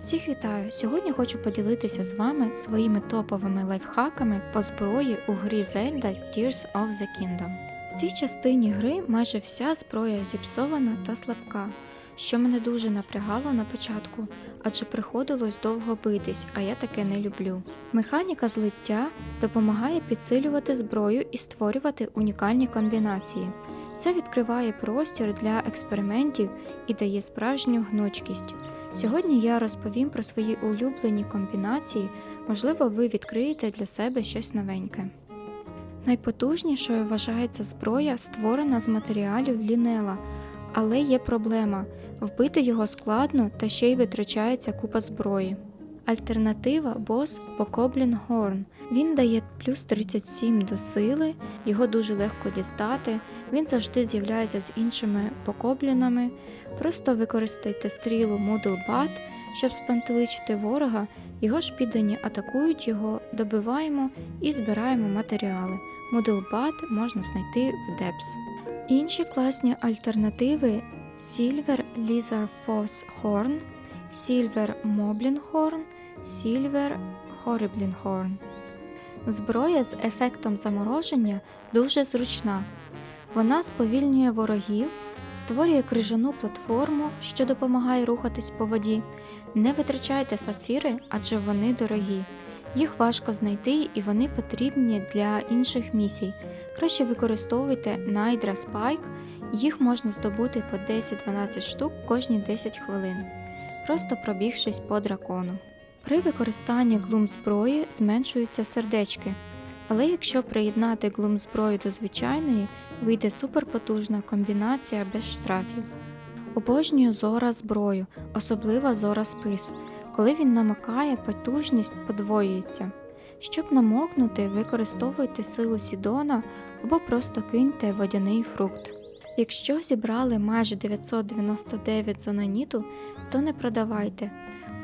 Всіх вітаю! Сьогодні хочу поділитися з вами своїми топовими лайфхаками по зброї у грі Zelda Tears of the Kingdom. В цій частині гри майже вся зброя зіпсована та слабка, що мене дуже напрягало на початку, адже приходилось довго битись, а я таке не люблю. Механіка злиття допомагає підсилювати зброю і створювати унікальні комбінації. Це відкриває простір для експериментів і дає справжню гнучкість. Сьогодні я розповім про свої улюблені комбінації, можливо, ви відкриєте для себе щось новеньке. Найпотужнішою вважається зброя, створена з матеріалів лінела, але є проблема вбити його складно та ще й витрачається купа зброї. Альтернатива бос Bokoblin Horn. Він дає плюс 37 до сили, його дуже легко дістати, він завжди з'являється з іншими покоблінами. Просто використайте стрілу Moodlebat, щоб спантеличити ворога, його ж піддані атакують його, добиваємо і збираємо матеріали. Moodlebat можна знайти в Depths. Інші класні альтернативи Silver Lizard Foss Horn, Silver Moblin Horn, Horriblin Horn. Зброя з ефектом замороження дуже зручна. Вона сповільнює ворогів, створює крижану платформу, що допомагає рухатись по воді. Не витрачайте сапфіри, адже вони дорогі. Їх важко знайти і вони потрібні для інших місій. Краще використовуйте Nydra Spike, їх можна здобути по 10-12 штук кожні 10 хвилин, просто пробігшись по дракону. При використанні глум зброї зменшуються сердечки, але якщо приєднати глум зброю до звичайної, вийде суперпотужна комбінація без штрафів. Обожнюю зора зброю, особливо зора спис. Коли він намакає, потужність подвоюється. Щоб намокнути, використовуйте силу Сідона або просто киньте водяний фрукт. Якщо зібрали майже 999 зонаніту, то не продавайте.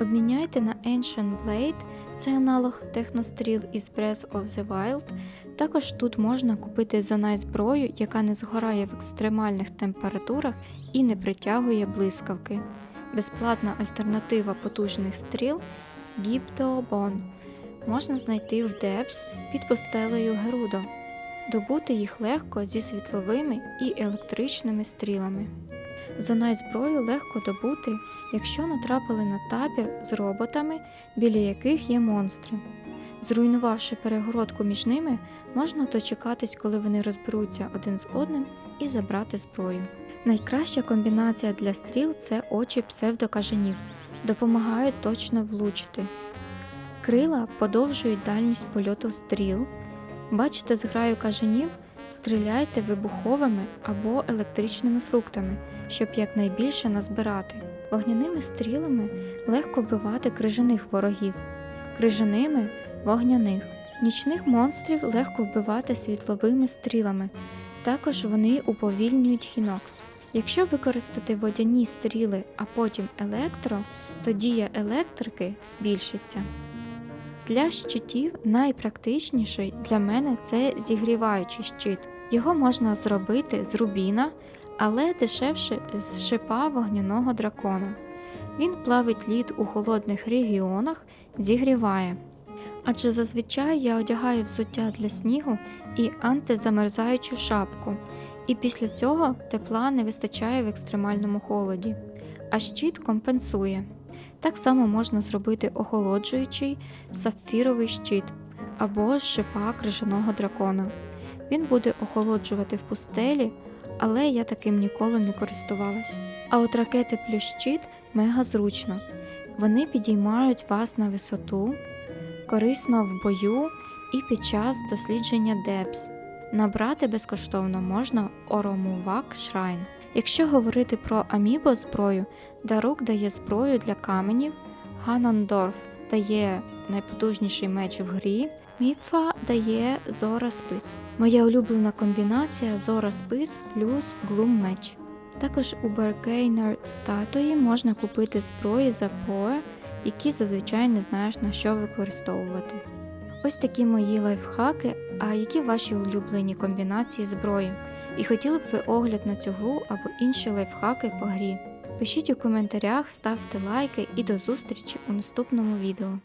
Обміняйте на Ancient Blade, це аналог техностріл із Breath of the Wild. Також тут можна купити зонай зброю, яка не згорає в екстремальних температурах і не притягує блискавки. Безплатна альтернатива потужних стріл Гібтеобон можна знайти в Депс під постелею Герудо. Добути їх легко зі світловими і електричними стрілами. Зонай зброю легко добути, якщо натрапили на табір з роботами, біля яких є монстри. Зруйнувавши перегородку між ними, можна дочекатись, коли вони розберуться один з одним і забрати зброю. Найкраща комбінація для стріл це очі псевдокажанів, допомагають точно влучити. Крила подовжують дальність польоту стріл. Бачите зграю кажанів, стріляйте вибуховими або електричними фруктами, щоб якнайбільше назбирати. Вогняними стрілами легко вбивати крижаних ворогів, крижаними вогняних. Нічних монстрів легко вбивати світловими стрілами, також вони уповільнюють хінокс. Якщо використати водяні стріли, а потім електро, то дія електрики збільшиться. Для щитів найпрактичніший для мене це зігріваючий щит. Його можна зробити з рубіна, але дешевше з шипа вогняного дракона. Він плавить лід у холодних регіонах, зігріває. Адже зазвичай я одягаю взуття для снігу і антизамерзаючу шапку, і після цього тепла не вистачає в екстремальному холоді, а щит компенсує. Так само можна зробити охолоджуючий сапфіровий щит або шипа крижаного дракона. Він буде охолоджувати в пустелі, але я таким ніколи не користувалась. А от ракети плюс щит мега зручно. Вони підіймають вас на висоту, корисно в бою і під час дослідження Депс. Набрати безкоштовно можна Оромувак Шрайн. Якщо говорити про Амібо зброю, Дарук дає зброю для каменів, Ганандорф дає найпотужніший меч в грі, Міпфа дає Зора Спис. Моя улюблена комбінація Зора Спис плюс Глум меч. Також у Баркейнер статуї можна купити зброї за поe, які зазвичай не знаєш на що використовувати. Ось такі мої лайфхаки, а які ваші улюблені комбінації зброї? І хотіли б ви огляд на цю гру або інші лайфхаки по грі. Пишіть у коментарях, ставте лайки і до зустрічі у наступному відео.